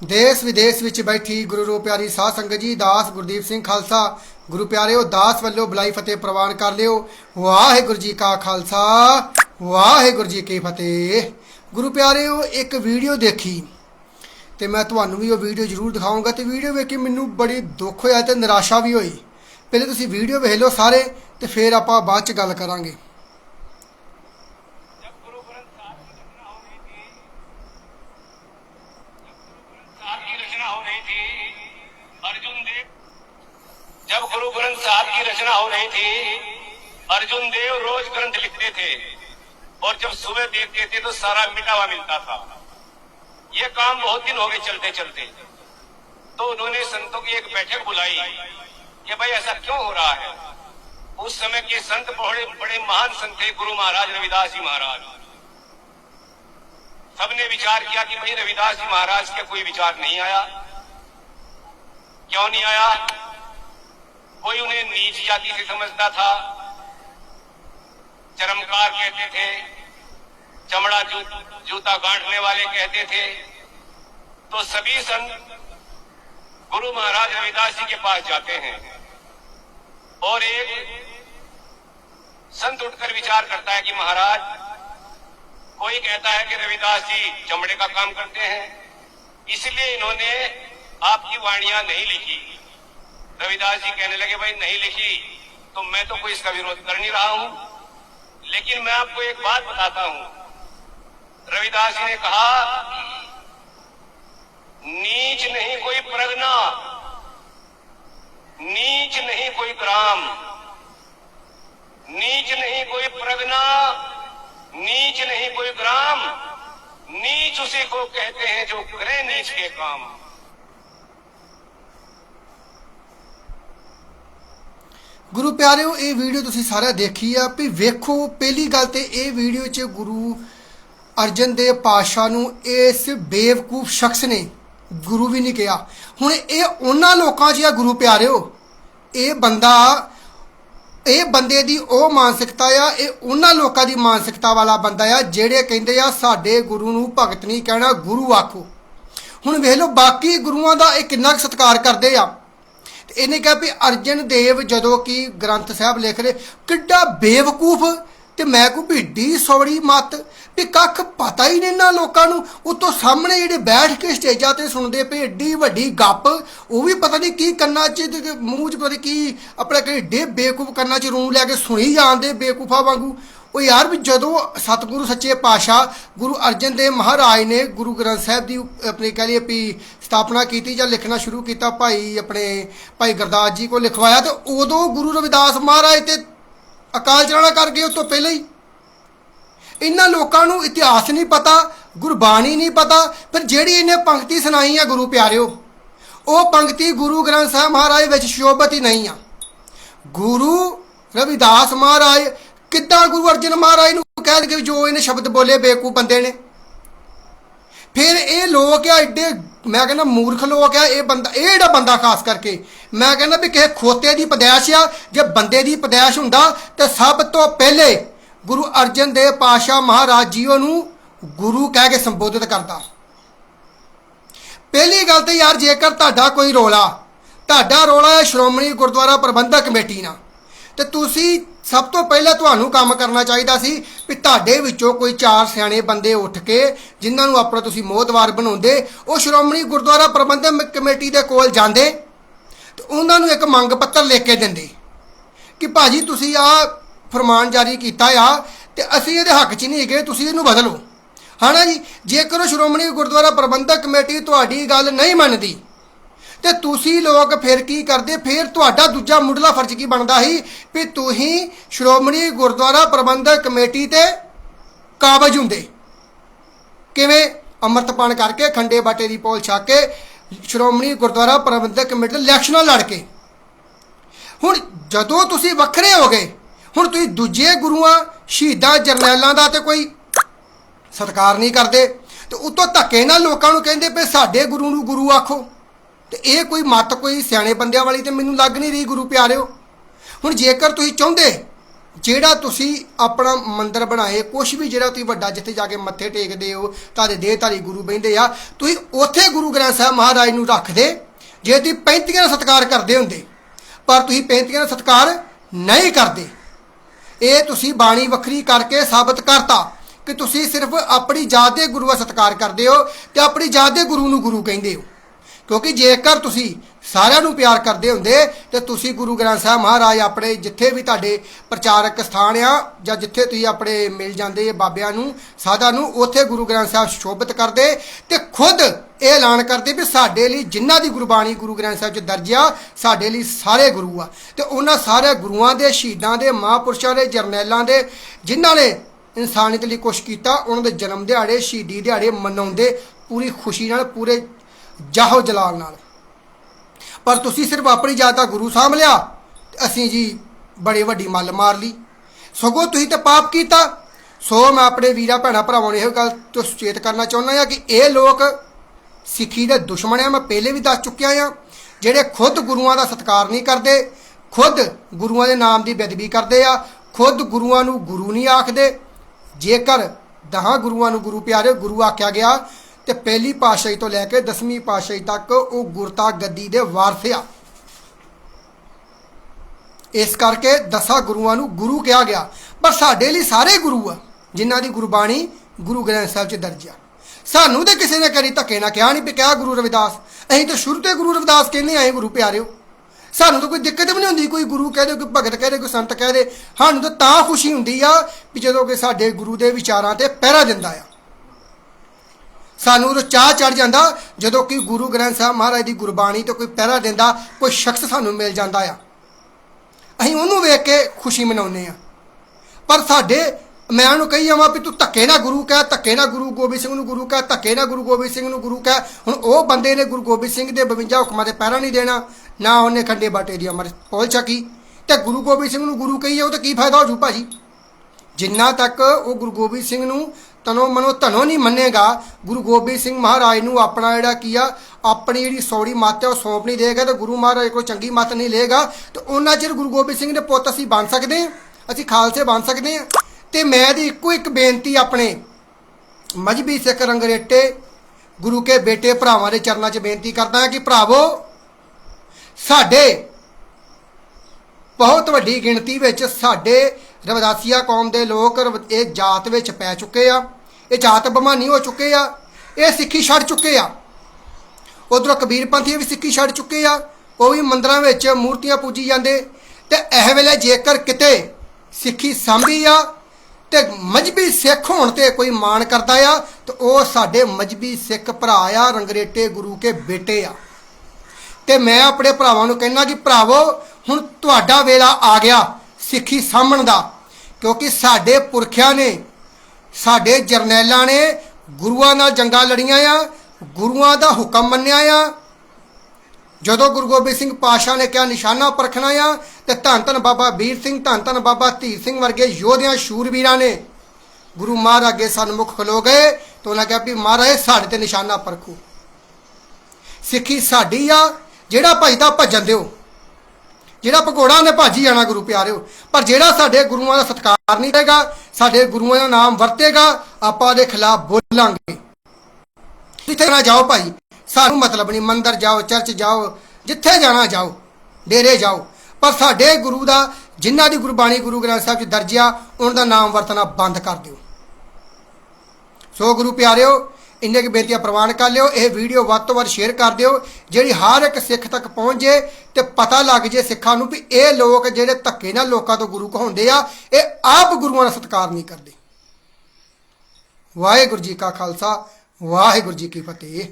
ਦੇਸ਼ ਵਿਦੇਸ਼ ਵਿੱਚ ਬੈਠੀ ਗੁਰੂ ਰੂਪ ਪਿਆਰੀ ਸਾਧ ਸੰਗਤ ਜੀ, ਦਾਸ ਗੁਰਦੀਪ ਸਿੰਘ ਖਾਲਸਾ। ਗੁਰੂ ਪਿਆਰਿਓ, ਦਾਸ ਵੱਲੋਂ ਬੁਲਾਈ ਫਤਿਹ ਪ੍ਰਵਾਨ ਕਰ ਲਿਓ। ਵਾਹਿਗੁਰੂ ਜੀ ਕਾ ਖਾਲਸਾ, ਵਾਹਿਗੁਰੂ ਜੀ ਕੀ ਫਤਿਹ। ਗੁਰੂ ਪਿਆਰਿਓ, ਇੱਕ ਵੀਡੀਓ ਦੇਖੀ ਤੇ ਮੈਂ ਤੁਹਾਨੂੰ ਵੀ ਉਹ ਵੀਡੀਓ ਜ਼ਰੂਰ ਦਿਖਾਊਂਗਾ ਤੇ ਵੀਡੀਓ ਵੇਖ ਕੇ ਮੈਨੂੰ ਬੜੀ ਦੁੱਖ ਹੋਇਆ ਤੇ ਨਿਰਾਸ਼ਾ ਵੀ ਹੋਈ। ਪਹਿਲੇ ਤੁਸੀਂ ਵੀਡੀਓ ਵੇਖ ਲਓ ਸਾਰੇ ਤੇ ਫਿਰ ਆਪਾਂ ਬਾਅਦ ਚ ਗੱਲ ਕਰਾਂਗੇ। जब गुरु ग्रंथ साहब की रचना हो रही थी, अर्जुन देव रोज ग्रंथ लिखते थे, और जब सुबह देखते थे तो सारा मिटा हुआ मिलता था। ये काम बहुत दिन हो गए चलते चलते। तो उन्होंने संतों की एक बैठक बुलाई कि भाई ऐसा क्यों हो रहा है? उस समय के संत बड़े बड़े महान संत थे गुरु महाराज रविदास जी महाराज। सबने विचार किया कि भाई रविदास जी महाराज के कोई विचार नहीं आया। क्यों नहीं आया? कोई उन्हें नीच जाति से समझता था। चरमकार कहते थे चमड़ा जू, जूता गांठने वाले कहते थे। तो सभी संत गुरु महाराज रविदास जी के पास जाते हैं और एक संत उठकर विचार करता है कि महाराज कोई कहता है कि रविदास जी चमड़े का काम करते हैं इसलिए इन्होंने आपकी वाणियाँ नहीं लिखी। रविदास जी कहने लगे, भाई, नहीं लिखी तो मैं तो कोई इसका विरोध कर नहीं रहा हूँ। लेकिन मैं आपको एक बात बताता हूँ। रविदास जी ने कहा, नीच नहीं कोई प्रगना नीच नहीं कोई ग्राम, नीच नहीं कोई प्रगना नीच नहीं कोई ग्राम, नीच उसी को कहते हैं जो करे नीच के काम। ਗੁਰੂ ਪਿਆਰਿਓ, ਇਹ ਵੀਡੀਓ ਤੁਸੀਂ ਸਾਰਾ ਦੇਖੀ ਆ ਵੀ ਵੇਖੋ, ਪਹਿਲੀ ਗੱਲ ਤੇ ਇਹ ਵੀਡੀਓ 'ਚ ਗੁਰੂ ਅਰਜਨ ਦੇਵ ਪਾਸ਼ਾ ਨੂੰ ਇਸ ਬੇਵਕੂਫ ਸ਼ਖਸ ਨੇ ਗੁਰੂ ਵੀ ਨਹੀਂ ਕਿਹਾ। ਹੁਣ ਇਹ ਉਹਨਾਂ ਲੋਕਾਂ 'ਚ ਆ ਗੁਰੂ ਪਿਆਰਿਓ? ਇਹ ਬੰਦਾ, ਇਹ ਬੰਦੇ ਦੀ ਉਹ ਮਾਨਸਿਕਤਾ ਆ, ਇਹ ਉਹਨਾਂ ਲੋਕਾਂ ਦੀ ਮਾਨਸਿਕਤਾ ਵਾਲਾ ਬੰਦਾ ਆ, ਜਿਹੜੇ ਕਹਿੰਦੇ ਆ, ਸਾਡੇ ਗੁਰੂ ਨੂੰ ਭਗਤ ਨਹੀਂ ਕਹਿਣਾ, ਗੁਰੂ ਆਖੋ। ਹੁਣ ਵੇਖ ਲਓ, ਬਾਕੀ ਗੁਰੂਆਂ ਦਾ ਇਹ ਕਿੰਨਾ ਕੁ ਸਤਿਕਾਰ ਕਰਦੇ ਆ। ਇਹਨੇ ਕਿਹਾ ਵੀ ਅਰਜਨ ਦੇਵ ਜਦੋਂ ਕਿ ਗ੍ਰੰਥ ਸਾਹਿਬ ਲਿਖ ਰਹੇ, ਕਿੱਡਾ ਬੇਵਕੂਫ ਤੇ ਮੈਂ ਕੋ ਭਿੱਡੀ ਸੌੜੀ ਮਤ ਵੀ ਕੱਖ ਪਤਾ ਹੀ ਨਹੀਂ ਨਾ ਲੋਕਾਂ ਨੂੰ। ਉਤੋਂ ਸਾਹਮਣੇ ਜਿਹੜੇ ਬੈਠ ਕੇ ਸਟੇਜਾਂ ਤੇ ਸੁਣਦੇ ਪਏ, ਏਡੀ ਵੱਡੀ ਗੱਪ, ਉਹ ਵੀ ਪਤਾ ਨਹੀਂ ਕੀ ਕੰਨਾਂ 'ਚ ਮੂੰਹ 'ਚ ਪਤਾ ਕੀ, ਆਪਣੇ ਕਿ ਡੇ ਬੇਵਕੂਫ ਕੰਨਾਂ 'ਚ ਰੂੰ ਲੈ ਕੇ ਸੁਣੀ ਜਾਂਦੇ ਬੇਵਕੂਫਾ ਵਾਂਗੂ। ਉਹ ਯਾਰ ਵੀ ਜਦੋਂ ਸਤਿਗੁਰੂ ਸੱਚੇ ਪਾਤਸ਼ਾਹ ਗੁਰੂ ਅਰਜਨ ਦੇਵ ਮਹਾਰਾਜ ਨੇ ਗੁਰੂ ਗ੍ਰੰਥ ਸਾਹਿਬ ਦੀ ਆਪਣੀ ਕਹ ਲਈਏ ਵੀ ਸਥਾਪਨਾ ਕੀਤੀ ਜਾਂ ਲਿਖਣਾ ਸ਼ੁਰੂ ਕੀਤਾ ਭਾਈ ਆਪਣੇ ਭਾਈ ਗੁਰਦਾਸ ਜੀ ਕੋ ਲਿਖਵਾਇਆ ਤੇ ਉਦੋਂ ਗੁਰੂ ਰਵਿਦਾਸ ਮਹਾਰਾਜ ਤੇ ਅਕਾਲ ਚਲਾਣਾ ਕਰ ਗਏ ਉਸ ਤੋਂ ਪਹਿਲਾਂ ਹੀ। ਇਹਨਾਂ ਲੋਕਾਂ ਨੂੰ ਇਤਿਹਾਸ ਨਹੀਂ ਪਤਾ, ਗੁਰਬਾਣੀ ਨਹੀਂ ਪਤਾ ਪਰ ਜਿਹੜੀ ਇਹਨੇ ਪੰਕਤੀ ਸੁਣਾਈ ਆ ਗੁਰੂ ਪਿਆਰਿਓ, ਉਹ ਪੰਕਤੀ ਗੁਰੂ ਗ੍ਰੰਥ ਸਾਹਿਬ ਮਹਾਰਾਜ ਵਿੱਚ ਸ਼ੋਭਤ ਹੀ ਨਹੀਂ ਆ। ਗੁਰੂ ਰਵਿਦਾਸ ਮਹਾਰਾਜ ਕਿੱਦਾਂ ਗੁਰੂ ਅਰਜਨ ਮਹਾਰਾਜ ਨੂੰ ਕਹਿ ਲਗੇ ਜੋ ਇਹਨੇ ਸ਼ਬਦ ਬੋਲੇ ਬੇਕੂ ਬੰਦੇ ਨੇ? ਫਿਰ ਇਹ ਲੋਕ ਆ ਐਡੇ ਮੈਂ ਕਹਿੰਦਾ ਮੂਰਖ ਲੋਕ ਆ, ਇਹ ਬੰਦਾ, ਇਹ ਜਿਹੜਾ ਬੰਦਾ ਖਾਸ ਕਰਕੇ, ਮੈਂ ਕਹਿੰਦਾ ਵੀ ਕਿਸੇ ਖੋਤੇ ਦੀ ਪਦੈਸ਼ ਆ, ਜੇ ਬੰਦੇ ਦੀ ਪਦੈਸ਼ ਹੁੰਦਾ, ਤੇ ਸਭ ਤੋਂ ਪਹਿਲੇ ਗੁਰੂ ਅਰਜਨ ਦੇਵ ਪਾਸ਼ਾ ਮਹਾਰਾਜ ਜੀਓ ਨੂੰ ਗੁਰੂ ਕਹਿ ਕੇ ਸੰਬੋਧਿਤ ਕਰਦਾ। ਪਹਿਲੀ ਗੱਲ ਤੇ ਯਾਰ, ਜੇਕਰ ਤੁਹਾਡਾ ਕੋਈ ਰੋਲਾ, ਤੁਹਾਡਾ ਰੋਲਾ ਹੈ ਸ਼੍ਰੋਮਣੀ ਗੁਰਦੁਆਰਾ ਪ੍ਰਬੰਧਕ ਕਮੇਟੀ ਨਾਲ, ਤੇ ਤੁਸੀਂ ਸਭ ਤੋਂ ਪਹਿਲਾਂ ਤੁਹਾਨੂੰ ਕੰਮ ਕਰਨਾ ਚਾਹੀਦਾ ਸੀ ਵੀ ਤੁਹਾਡੇ ਵਿੱਚੋਂ ਕੋਈ ਚਾਰ ਸਿਆਣੇ ਬੰਦੇ ਉੱਠ ਕੇ ਜਿਨ੍ਹਾਂ ਨੂੰ ਆਪਣਾ ਤੁਸੀਂ ਮੋਹਤਵਾਰ ਬਣਾਉਂਦੇ, ਉਹ ਸ਼੍ਰੋਮਣੀ ਗੁਰਦੁਆਰਾ ਪ੍ਰਬੰਧਕ ਕਮੇਟੀ ਦੇ ਕੋਲ ਜਾਂਦੇ ਤੇ ਉਹਨਾਂ ਨੂੰ ਇੱਕ ਮੰਗ ਪੱਤਰ ਲਿਖ ਕੇ ਦਿੰਦੇ ਕਿ ਭਾਜੀ ਤੁਸੀਂ ਆ ਫਰਮਾਨ ਜਾਰੀ ਕੀਤਾ ਆ ਤੇ ਅਸੀਂ ਇਹਦੇ ਹੱਕ 'ਚ ਨਹੀਂ ਹੈਗੇ, ਤੁਸੀਂ ਇਹਨੂੰ ਬਦਲੋ। ਹਨਾ ਜੀ? ਜੇਕਰ ਉਹ ਸ਼੍ਰੋਮਣੀ ਗੁਰਦੁਆਰਾ ਪ੍ਰਬੰਧਕ ਕਮੇਟੀ ਤੁਹਾਡੀ ਗੱਲ ਨਹੀਂ ਮੰਨਦੀ ਤੇ ਤੁਸੀਂ ਲੋਕ ਫਿਰ ਕੀ ਕਰਦੇ? ਫਿਰ ਤੁਹਾਡਾ ਦੂਜਾ ਮੁੱਢਲਾ ਫਰਜ਼ ਕੀ ਬਣਦਾ ਸੀ? ਵੀ ਤੁਸੀਂ ਸ਼੍ਰੋਮਣੀ ਗੁਰਦੁਆਰਾ ਪ੍ਰਬੰਧਕ ਕਮੇਟੀ ਤੇ ਕਾਬਜ ਹੁੰਦੇ। ਕਿਵੇਂ? ਅੰਮ੍ਰਿਤਪਾਨ ਕਰਕੇ, ਖੰਡੇ ਬਾਟੇ ਦੀ ਪੋਲ ਛੱਕ ਕੇ, ਸ਼੍ਰੋਮਣੀ ਗੁਰਦੁਆਰਾ ਪ੍ਰਬੰਧਕ ਕਮੇਟੀ ਦੇ ਇਲੈਕਸ਼ਨਾਂ ਲੜ ਕੇ। ਹੁਣ ਜਦੋਂ ਤੁਸੀਂ ਵੱਖਰੇ ਹੋ ਗਏ, ਹੁਣ ਤੁਸੀਂ ਦੂਜੇ ਗੁਰੂਆਂ, ਸ਼ਹੀਦਾਂ, ਜਰਨੈਲਾਂ ਦਾ ਤੇ ਕੋਈ ਸਤਿਕਾਰ ਨਹੀਂ ਕਰਦੇ, ਤੇ ਉਤੋਂ ਧੱਕੇ ਨਾਲ ਲੋਕਾਂ ਨੂੰ ਕਹਿੰਦੇ ਪਏ, ਸਾਡੇ ਗੁਰੂ ਨੂੰ ਗੁਰੂ ਆਖੋ। ਤੇ ਇਹ ਕੋਈ ਮਤ ਕੋਈ ਸਿਆਣੇ ਬੰਦਿਆਂ ਵਾਲੀ ਤੇ ਮੈਨੂੰ ਲੱਗ ਨਹੀਂ ਰਹੀ, ਗੁਰੂ ਪਿਆਰਿਓ। ਹੁਣ ਜੇਕਰ ਤੁਸੀਂ ਚਾਹੁੰਦੇ, ਜਿਹੜਾ ਤੁਸੀਂ ਆਪਣਾ ਮੰਦਰ ਬਣਾਏ, ਕੁਛ ਵੀ ਜਿਹੜਾ ਤੁਸੀਂ ਵੱਡਾ ਜਿੱਥੇ ਜਾ ਕੇ ਮੱਥੇ ਟੇਕਦੇ ਹੋ, ਤੁਹਾਡੇ ਦੇਹਧਾਰੀ ਗੁਰੂ ਬਹਿੰਦੇ ਆ, ਤੁਸੀਂ ਉੱਥੇ ਗੁਰੂ ਗ੍ਰੰਥ ਸਾਹਿਬ ਮਹਾਰਾਜ ਨੂੰ ਰੱਖਦੇ, ਜੇ ਤੁਸੀਂ 35 ਦਾ ਸਤਿਕਾਰ ਕਰਦੇ ਹੁੰਦੇ, ਪਰ ਤੁਸੀਂ 35 ਦਾ ਸਤਿਕਾਰ ਨਹੀਂ ਕਰਦੇ। ਇਹ ਤੁਸੀਂ ਬਾਣੀ ਵੱਖਰੀ ਕਰਕੇ ਸਾਬਤ ਕਰਤਾ ਕਿ ਤੁਸੀਂ ਸਿਰਫ ਆਪਣੀ ਜਾਤ ਦੇ ਗੁਰੂ ਦਾ ਸਤਿਕਾਰ ਕਰਦੇ ਹੋ ਤੇ ਆਪਣੀ ਜਾਤ ਦੇ ਗੁਰੂ ਨੂੰ ਗੁਰੂ ਕਹਿੰਦੇ ਹੋ। ਕਿਉਂਕਿ ਜੇਕਰ ਤੁਸੀਂ ਸਾਰਿਆਂ ਨੂੰ ਪਿਆਰ ਕਰਦੇ ਹੁੰਦੇ ਤੇ ਤੁਸੀਂ ਗੁਰੂ ਗ੍ਰੰਥ ਸਾਹਿਬ ਮਹਾਰਾਜ ਆਪਣੇ ਜਿੱਥੇ ਵੀ ਤੁਹਾਡੇ ਪ੍ਰਚਾਰਕ ਸਥਾਨ ਆ ਜਾਂ ਜਿੱਥੇ ਤੁਸੀਂ ਆਪਣੇ ਮਿਲ ਜਾਂਦੇ ਬਾਬਿਆਂ ਨੂੰ, ਸਾਧਾਂ ਨੂੰ, ਉੱਥੇ ਗੁਰੂ ਗ੍ਰੰਥ ਸਾਹਿਬ ਸ਼ੋਭਿਤ ਕਰਦੇ ਤੇ ਖੁਦ ਇਹ ਐਲਾਨ ਕਰਦੇ ਵੀ ਸਾਡੇ ਲਈ ਜਿਨ੍ਹਾਂ ਦੀ ਗੁਰਬਾਣੀ ਗੁਰੂ ਗ੍ਰੰਥ ਸਾਹਿਬ 'ਚ ਦਰਜ ਆ, ਸਾਡੇ ਲਈ ਸਾਰੇ ਗੁਰੂ ਆ। ਤੇ ਉਹਨਾਂ ਸਾਰੇ ਗੁਰੂਆਂ ਦੇ, ਸ਼ਹੀਦਾਂ ਦੇ, ਮਹਾਂਪੁਰਸ਼ਾਂ ਦੇ, ਜਰਨੈਲਾਂ ਦੇ, ਜਿਨ੍ਹਾਂ ਨੇ ਇਨਸਾਨੀਅਤ ਲਈ ਕੁਛ ਕੀਤਾ, ਉਹਨਾਂ ਦੇ ਜਨਮ ਦਿਹਾੜੇ, ਸ਼ਹੀਦੀ ਦਿਹਾੜੇ ਮਨਾਉਂਦੇ ਪੂਰੀ ਖੁਸ਼ੀ ਨਾਲ, ਪੂਰੇ ਜਾਹੋ ਜਲਾਲ ਨਾਲ। ਪਰ ਤੁਸੀਂ ਸਿਰਫ ਆਪਣੀ ਜਾਤ ਦਾ ਗੁਰੂ ਸਾਂਭ ਲਿਆ ਅਸੀਂ ਜੀ ਬੜੀ ਵੱਡੀ ਮੱਲ ਮਾਰ ਲਈ। ਸਗੋਂ ਤੁਸੀਂ ਤਾਂ ਪਾਪ ਕੀਤਾ। ਸੋ ਮੈਂ ਆਪਣੇ ਵੀਰਾ, ਭੈਣਾ, ਭਰਾਵਾਂ ਨੂੰ ਇਹ ਗੱਲ ਤੋਂ ਸੁਚੇਤ ਕਰਨਾ ਚਾਹੁੰਦਾ ਹਾਂ ਕਿ ਇਹ ਲੋਕ ਸਿੱਖੀ ਦੇ ਦੁਸ਼ਮਣ ਆ। ਮੈਂ ਪਹਿਲੇ ਵੀ ਦੱਸ ਚੁੱਕਿਆ ਆ, ਜਿਹੜੇ ਖੁਦ ਗੁਰੂਆਂ ਦਾ ਸਤਿਕਾਰ ਨਹੀਂ ਕਰਦੇ, ਖੁਦ ਗੁਰੂਆਂ ਦੇ ਨਾਮ ਦੀ ਬੇਦਬੀ ਕਰਦੇ ਆ, ਖੁਦ ਗੁਰੂਆਂ ਨੂੰ ਗੁਰੂ ਨਹੀਂ ਆਖਦੇ। ਜੇਕਰ ਦਹਾਂ ਗੁਰੂਆਂ ਨੂੰ ਗੁਰੂ ਪਿਆਰੇ ਗੁਰੂ ਆਖਿਆ ਗਿਆ ਤੇ ਪਹਿਲੀ ਪਾਤਸ਼ਾਹੀ ਤੋਂ ਲੈ ਕੇ 10ਵੀਂ ਪਾਤਸ਼ਾਹੀ ਤੱਕ ਉਹ ਗੁਰਤਾ ਗੱਦੀ ਦੇ ਵਾਰਸ ਆ। ਇਸ ਕਰਕੇ ਦਸਾਂ ਗੁਰੂਆਂ ਨੂੰ ਗੁਰੂ ਕਿਹਾ ਗਿਆ। ਪਰ ਸਾਡੇ ਲਈ ਸਾਰੇ ਗੁਰੂ ਆ, ਜਿਨ੍ਹਾਂ ਦੀ ਗੁਰਬਾਣੀ ਗੁਰੂ ਗ੍ਰੰਥ ਸਾਹਿਬ 'ਚ ਦਰਜ ਆ। ਸਾਨੂੰ ਤੇ ਕਿਸੇ ਨੇ ਕਰੀ ਧੱਕੇ ਨਾ ਕਿਹਾ ਨਹੀਂ ਵੀ ਕਿਹਾ ਗੁਰੂ ਰਵਿਦਾਸ, ਅਸੀਂ ਤਾਂ ਸ਼ੁਰੂ ਤੋਂ ਗੁਰੂ ਰਵਿਦਾਸ ਕਹਿੰਦੇ ਆਏ ਗੁਰੂ ਪਿਆਰਿਓ। ਸਾਨੂੰ ਤਾਂ ਕੋਈ ਦਿੱਕਤ ਵੀ ਨਹੀਂ ਹੁੰਦੀ, ਕੋਈ ਗੁਰੂ ਕਹਿ ਦੇ ਕੋਈ ਭਗਤ ਕਹਿ ਦੇ ਕੋਈ ਸੰਤ ਕਹਿ ਦੇ। ਸਾਨੂੰ ਤਾਂ ਤਾਂ ਖੁਸ਼ੀ ਹੁੰਦੀ ਆ ਵੀ ਜਦੋਂ ਕਿ ਸਾਡੇ ਗੁਰੂ ਦੇ ਵਿਚਾਰਾਂ ਤੇ ਪਹਿਰਾ ਦਿੰਦਾ ਆ। ਸਾਨੂੰ ਉਹ ਚਾਹ ਚੜ ਜਾਂਦਾ, ਜਦੋਂ ਕਿ ਗੁਰੂ ਗ੍ਰੰਥ ਸਾਹਿਬ ਮਹਾਰਾਜ ਦੀ ਗੁਰਬਾਣੀ ਤੇ ਕੋਈ ਪਹਿਰਾ ਦਿੰਦਾ, ਕੋਈ ਸ਼ਖਸ ਸਾਨੂੰ ਮਿਲ ਜਾਂਦਾ ਆ। ਅਸੀਂ ਉਹਨੂੰ ਵੇਖ ਕੇ ਖੁਸ਼ੀ ਮਨਾਉਂਦੇ ਆ। ਪਰ ਸਾਡੇ, ਮੈਂ ਉਹਨੂੰ ਕਹੀ ਜਾਵਾਂ ਵੀ ਤੂੰ ਧੱਕੇ ਨਾਲ ਗੁਰੂ ਕਹਿ, ਧੱਕੇ ਨਾ ਗੁਰੂ ਗੋਬਿੰਦ ਸਿੰਘ ਨੂੰ ਗੁਰੂ ਕਹਿ, ਧੱਕੇ ਨਾ ਗੁਰੂ ਗੋਬਿੰਦ ਸਿੰਘ ਨੂੰ ਗੁਰੂ ਕਹਿ। ਹੁਣ ਉਹ ਬੰਦੇ ਨੇ ਗੁਰੂ ਗੋਬਿੰਦ ਸਿੰਘ ਦੇ 52 ਹੁਕਮਾਂ ਦੇ ਪਹਿਰਾ ਨਹੀਂ ਦੇਣਾ, ਨਾ ਉਹਨੇ ਖੰਡੇ ਬਾਟੇ ਦੀ ਅਮਰ ਪੋਲ ਚੱਕੀ। ਤੇ ਗੁਰੂ ਗੋਬਿੰਦ ਸਿੰਘ ਨੂੰ ਗੁਰੂ ਕਹੀ ਜਾਓ ਤਾਂ ਕੀ ਫਾਇਦਾ ਹੋ ਜੂ ਭਾਜੀ? ਜਿੰਨਾ ਤੱਕ ਉਹ ਗੁਰੂ ਗੋਬਿੰਦ ਸਿੰਘ ਨੂੰ ਤਨੋ ਮਨੋ ਧਨੋ ਨਹੀਂ ਮੰਨੇਗਾ। ਗੁਰੂ ਗੋਬਿੰਦ ਸਿੰਘ ਮਹਾਰਾਜ ਨੂੰ ਆਪਣਾ ਜਿਹੜਾ ਕੀ ਆ, ਆਪਣੀ ਜਿਹੜੀ ਸੌੜੀ ਮੱਤ ਹੈ ਉਹ ਸੌਂਪ ਨਹੀਂ ਦੇਗਾ ਤੇ ਗੁਰੂ ਮਹਾਰਾਜ ਕੋਲ ਚੰਗੀ ਮੱਤ ਨਹੀਂ ਲਏਗਾ। ਤੇ ਉਹਨਾਂ ਚਿਰ ਗੁਰੂ ਗੋਬਿੰਦ ਸਿੰਘ ਦੇ ਪੁੱਤ ਅਸੀਂ ਬਣ ਸਕਦੇ ਹਾਂ। ਅਸੀਂ ਖਾਲਸੇ ਬਣ ਸਕਦੇ ਹਾਂ। ਤੇ ਮੈਂ ਦੀ ਇੱਕੋ ਇੱਕ ਬੇਨਤੀ ਆਪਣੇ ਮਜਬੀ ਸਿੱਖ ਰੰਗਰੇਟੇ, ਗੁਰੂ ਕੇ ਬੇਟੇ ਭਰਾਵਾਂ ਦੇ ਚਰਨਾਂ 'ਚ ਬੇਨਤੀ ਕਰਦਾ ਹਾਂ ਕਿ ਭਰਾਵੋ, ਸਾਡੇ ਬਹੁਤ ਵੱਡੀ ਗਿਣਤੀ ਵਿੱਚ ਸਾਡੇ ਰਵਦਾਸੀਆ ਕੌਮ ਦੇ ਲੋਕ ਰਵ- ਇਹ ਜਾਤ ਵਿੱਚ ਪੈ ਚੁੱਕੇ ਆ। ਇਹ ਜਾਤ ਬਮਾਨੀ ਹੋ ਚੁੱਕੇ ਆ। ਇਹ ਸਿੱਖੀ ਛੱਡ ਚੁੱਕੇ ਆ। ਉਧਰੋਂ ਕਬੀਰਪੰਥੀ ਵੀ ਸਿੱਖੀ ਛੱਡ ਚੁੱਕੇ ਆ। ਉਹ ਵੀ ਮੰਦਰਾਂ ਵਿੱਚ ਮੂਰਤੀਆਂ ਪੂਜੀ ਜਾਂਦੇ। ਤੇ ਇਹ ਵੇਲੇ ਜੇਕਰ ਕਿਤੇ ਸਿੱਖੀ ਸਾਂਭੀ ਆ ਤੇ ਮਜਬੀ ਸਿੱਖ ਹੋਣ ਤੇ ਕੋਈ ਮਾਣ ਕਰਦਾ ਆ, ਤੇ ਉਹ ਸਾਡੇ ਮਜਬੀ ਸਿੱਖ ਭਰਾ ਆ, ਰੰਗਰੇਟੇ ਗੁਰੂ ਕੇ ਬੇਟੇ ਆ। ਤੇ ਮੈਂ ਆਪਣੇ ਭਰਾਵਾਂ ਨੂੰ ਕਹਿਣਾ ਕਿ ਭਰਾਵੋ, ਹੁਣ ਤੁਹਾਡਾ ਵੇਲਾ ਆ ਗਿਆ ਸਿੱਖੀ ਸਾਂਭਣ ਦਾ। ਕਿਉਂਕਿ ਸਾਡੇ ਪੁਰਖਿਆਂ ਨੇ, ਸਾਡੇ ਜਰਨੈਲਾਂ ਨੇ ਗੁਰੂਆਂ ਨਾਲ ਜੰਗਾਂ ਲੜੀਆਂ ਆ, ਗੁਰੂਆਂ ਦਾ ਹੁਕਮ ਮੰਨਿਆ ਆ। ਜਦੋਂ ਗੁਰੂ ਗੋਬਿੰਦ ਸਿੰਘ ਪਾਸ਼ਾ ਨੇ ਕਿਹਾ ਨਿਸ਼ਾਨਾ ਪਰਖਣਾ ਆ, ਤੇ ਧੰਨ ਧੰਨ ਬਾਬਾ ਵੀਰ ਸਿੰਘ, ਧੰਨ ਧੰਨ ਬਾਬਾ ਧੀਰ ਸਿੰਘ ਵਰਗੇ ਯੋਧਿਆਂ, ਸ਼ੂਰਵੀਰਾਂ ਨੇ ਗੁਰੂ ਮਹਾਰਾਜ ਅੱਗੇ ਸਨਮੁਖ ਖਲੋ ਗਏ ਤੇ ਉਹਨਾਂ ਕਿਹਾ ਵੀ ਮਹਾਰਾਜ, ਸਾਡੇ ਤੇ ਨਿਸ਼ਾਨਾ ਪਰਖੋ। ਸਿੱਖੀ ਸਾਡੀ ਆ, ਜਿਹੜਾ ਭਜਦਾ ਭੱਜਣ ਦਿਓ। ਜਿਹੜਾ ਭਗੋੜਾ ਨੇ ਭਾਜੀ ਜਾਣਾ ਗੁਰੂ ਪਿਆਰਿਓ, ਪਰ ਜਿਹੜਾ ਸਾਡੇ ਗੁਰੂਆਂ ਦਾ ਸਤਿਕਾਰ ਨਹੀਂ ਕਰੇਗਾ ਸਾਡੇ ਗੁਰੂਆਂ ਦਾ ਨਾਮ ਵਰਤੇਗਾ, ਆਪਾਂ ਉਹਦੇ ਖਿਲਾਫ ਬੋਲਾਂਗੇ। ਜਿੱਥੇ ਨਾ ਜਾਓ ਭਾਈ, ਸਾਨੂੰ ਮਤਲਬ ਨਹੀਂ, ਮੰਦਰ ਜਾਓ, ਚਰਚ ਜਾਓ, ਜਿੱਥੇ ਜਾਣਾ ਜਾਓ, ਡੇਰੇ ਜਾਓ। ਪਰ ਸਾਡੇ ਗੁਰੂ ਦਾ, ਜਿਨ੍ਹਾਂ ਦੀ ਗੁਰਬਾਣੀ ਗੁਰੂ ਗ੍ਰੰਥ ਸਾਹਿਬ 'ਚ ਦਰਜਿਆ ਉਹਨਾਂ ਦਾ ਨਾਮ ਵਰਤਣਾ ਬੰਦ ਕਰ ਦਿਓ। ਸੋ ਗੁਰੂ ਪਿਆਰਿਓ ਇੰਨੇ ਕੁ ਬੇਨਤੀਆਂ ਪ੍ਰਵਾਨ ਕਰ ਲਿਓ, ਇਹ ਵੀਡੀਓ ਵੱਧ ਤੋਂ ਵੱਧ ਸ਼ੇਅਰ ਕਰ ਦਿਓ, ਜਿਹੜੀ ਹਰ ਇੱਕ ਸਿੱਖ ਤੱਕ ਪਹੁੰਚ ਜੇ ਤੇ ਪਤਾ ਲੱਗ ਜੇ ਸਿੱਖਾਂ ਨੂੰ ਵੀ ਇਹ ਲੋਕ ਜਿਹੜੇ ਧੱਕੇ ਨਾਲ ਲੋਕਾਂ ਤੋਂ ਗੁਰੂ ਕਹਾਉਂਦੇ ਆ, ਇਹ ਆਪ ਗੁਰੂਆਂ ਦਾ ਸਤਿਕਾਰ ਨਹੀਂ ਕਰਦੇ। ਵਾਹਿਗੁਰੂ ਜੀ ਕਾ ਖਾਲਸਾ, ਵਾਹਿਗੁਰੂ ਜੀ ਕੀ ਫਤਿਹ।